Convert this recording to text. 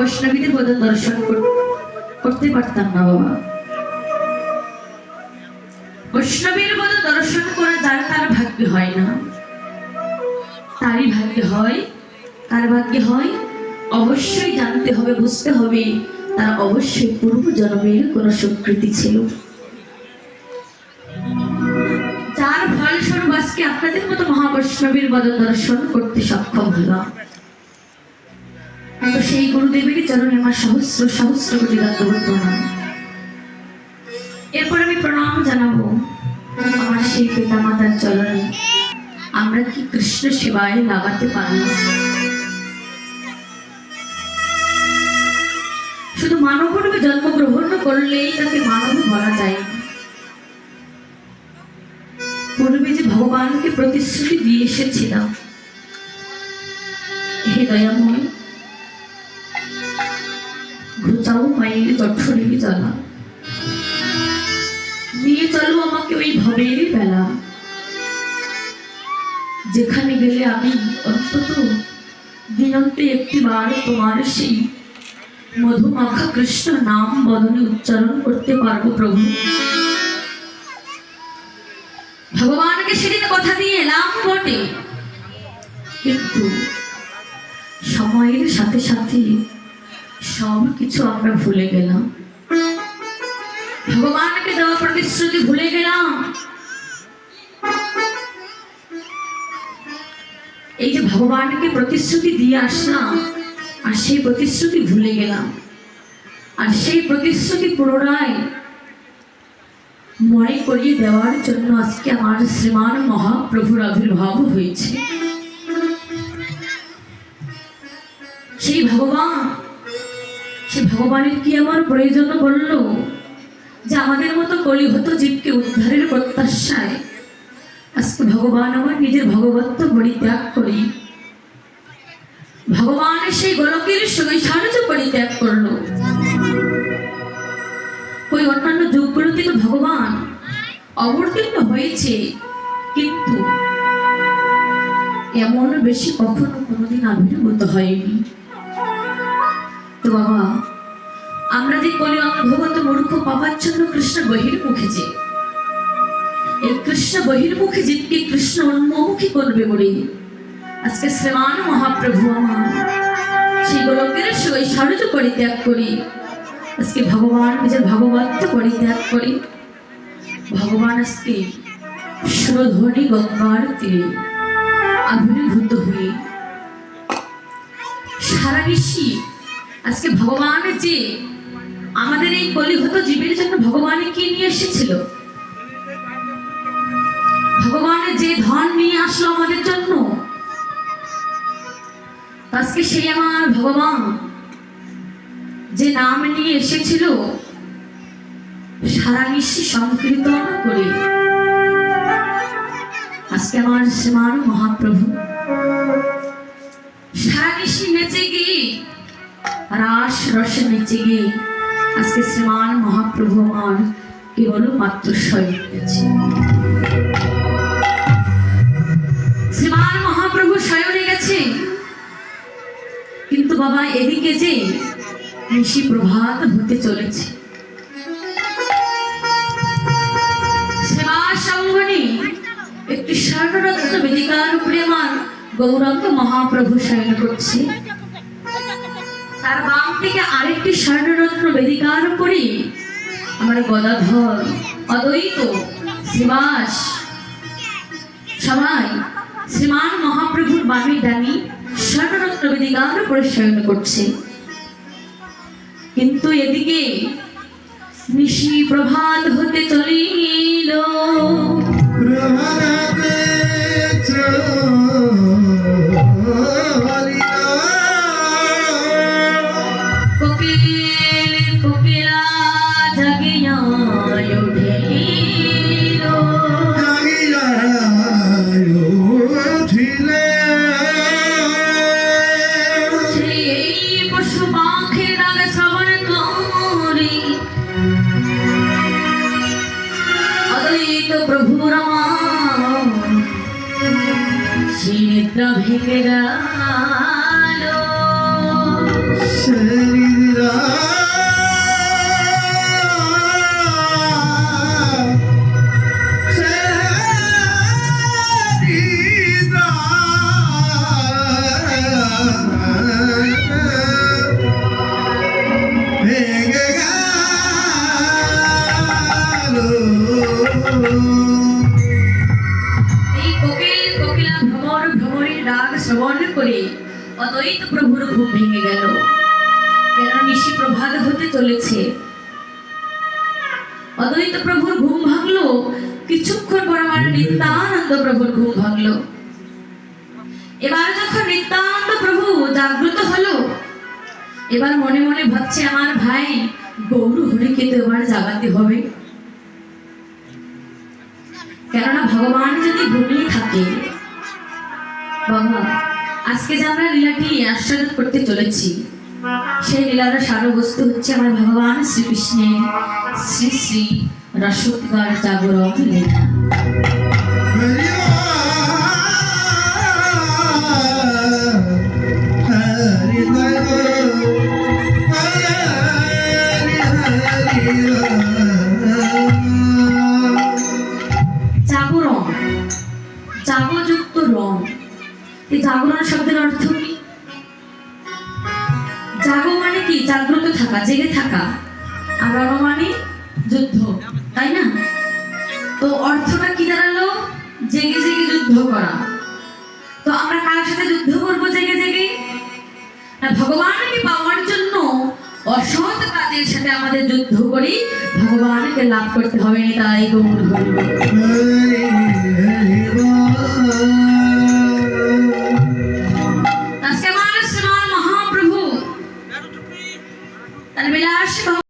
মহাবৈষ্ণবীদের বোধ দর্শন করতে পারতাম না বাবা। বৈষ্ণবীর বোধ দর্শন করা যার তার ভাগ্য হয় না। তারই ভাগ্য হয়, তার ভাগ্যে হয়, অবশ্যই জানতে হবে, বুঝতে হবে, তার অবশ্যই পূর্ব জন্মের কোন স্বীকৃতি ছিল। যার ফলস্বরূপ আজকে আপনাদের মতো মহাবৈষ্ণবীর পদ দর্শন করতে সক্ষম হলাম। তো সেই গুরুদেবের চরণে আমার সহস্র সহস্র কোটি দত্তবত প্রণাম। এরপর আমি প্রণাম জানাব আমার সেই পিতা মাতার চরণে। আমরা কি কৃষ্ণ সেবায় লাগাতে পারলাম শুধু মানব রূপে জন্মগ্রহণ করলেই তাকে মানব বলা যায়। পূর্বে যে ভগবানকে প্রতিশ্রুতি দিয়ে এসেছিলাম, হে দয়াময় মায়ের জঠরের জ্বালা নিয়ে চলো আমাকে ওই ভবের বেলা যেখানে গেলে আমি অন্তত দিনন্তে একটি বার তোমার সেই মধুমাখা কৃষ্ণ নাম বদনে উচ্চারণ করতে পারব প্রভু ভগবানকে সেদিন কথা দিয়ে এলাম বটে কিন্তু সময়ের সাথে সাথে সব কিছু আমরা ভুলে গেলাম। ভগবানকে দেওয়া প্রতিশ্রুতি ভুলে গেলাম। এই যে ভগবানকে প্রতিশ্রুতি দিয়ে আসলাম, আর সেই প্রতিশ্রুতি ভুলে গেলাম। আর সেই প্রতিশ্রুতি পুনরায় মনে করিয়ে দেওয়ার জন্য আজকে আমার শ্রীমান মহাপ্রভুর আবির্ভাব হয়েছে। সেই ভগবান সে ভগবানের কি আমার প্রয়োজন বলল? যে আমাদের মতো কলিহত জীবকে উদ্ধারের প্রত্যাশায় আজকে ভগবান আমার নিজের ভগবত্ব পরিত্যাগ করি। ভগবানের সেই গোলকের সাহায্য পরিত্যাগ করল। ওই অন্যান্য যুগগুলোতে তো ভগবান অবতীর্ণ হয়েছে, কিন্তু এমন বেশি কখনো কোনোদিন আবির্ভূত হয়নি। তো বাবা, আমরা যে কলি অনভগত মূর্খ পাপাচ্ছন্ন কৃষ্ণ বহির্মুখে যে, এই কৃষ্ণ বহির্মুখী জীবকে কৃষ্ণ উন্মুখী করবে বলে আজকে শ্রীমান মহাপ্রভু আমার সেই গোলকের সই সারজ পরিত্যাগ করি। আজকে ভগবান নিজের ভগবত্ব পরিত্যাগ করি। ভগবান আজকে সুরধ্বনি গঙ্গার তীরে আবির্ভূত হয়ে সারা ঋষি আজকে ভগবান যে আমাদের এই কলিহত জীবের জন্য ভগবান কি নিয়ে এসেছিল? ভগবানের যে ধন নিয়ে আসলো আমাদের জন্য, আজকে সেই আমার ভগবান যে নাম নিয়ে এসেছিল, সারা নিশি সংকীর্তন করে। আজকে আমার শ্রীমান মহাপ্রভু, সারা নিশি নেচে গিয়ে রাস রসে নেচে গিয়ে আজকে শ্রীমান মহাপ্রভু কেবল মাত্র গেছে। কিন্তু বাবা, এদিকে যে নিশি প্রভাত হতে চলেছে। সেবা সঙ্গনে একটি স্বর্ণরত্ন বেদিকার উপরে আমার গৌরাঙ্গ মহাপ্রভু শয়ন করছে। তার বাম থেকে আরেকটি স্বর্ণরত্ন বেদিকার উপরে আমার গদাধর, অদ্বৈত, শ্রীবাস, সবাই শ্রীমান মহাপ্রভুর বামে ডানি স্বর্ণরত্ন বেদিকার শয়ন করছে। কিন্তু এদিকে নিশি প্রভাত হতে চলিল। কোকিল অদ্বৈত প্রভু রামা। শ্রী নিদ্রা ভেঙে গেল অদ্বৈত প্রভুর ঘুম ভেঙে গেল। কেন নিশি প্রভাত হতে চলেছে। অদ্বৈত প্রভুর ঘুম ভাঙলো, কিছুক্ষণ পর আমার নিত্যানন্দ প্রভুর ঘুম ভাঙলো। এবার যখন নিত্যানন্দ প্রভু জাগ্রত হলো, এবার মনে মনে ভাবছে, আমার ভাই গৌর হরিকে তো এবার জাগাতে হবে। কেননা ভগবান যদি ঘুমিয়ে থাকে, বাবা আজকে যে আমরা লীলাটি আস্বাদন করতে চলেছি, সেই লীলার সারবস্তু হচ্ছে আমার ভগবান শ্রীকৃষ্ণের শ্রী শ্রী রসোদ্গার জাগরণ লীলা। জাগরণ, জাগযুক্ত রং। জাগরণ শব্দের অর্থ কি? জাগো মানে কি? জাগ্রত থাকা, জেগে থাকা। আর রণ মানে যুদ্ধ, তাই না? তো অর্থটা কি দাঁড়াল? জেগে জেগে যুদ্ধ করা। তো আমরা কার সাথে যুদ্ধ করব জেগে জেগে? না ভগবানকে পাওয়ার জন্য অসৎ কাজের সাথে আমাদের যুদ্ধ করি, ভগবানকে লাভ করতে হবে তাই গৌর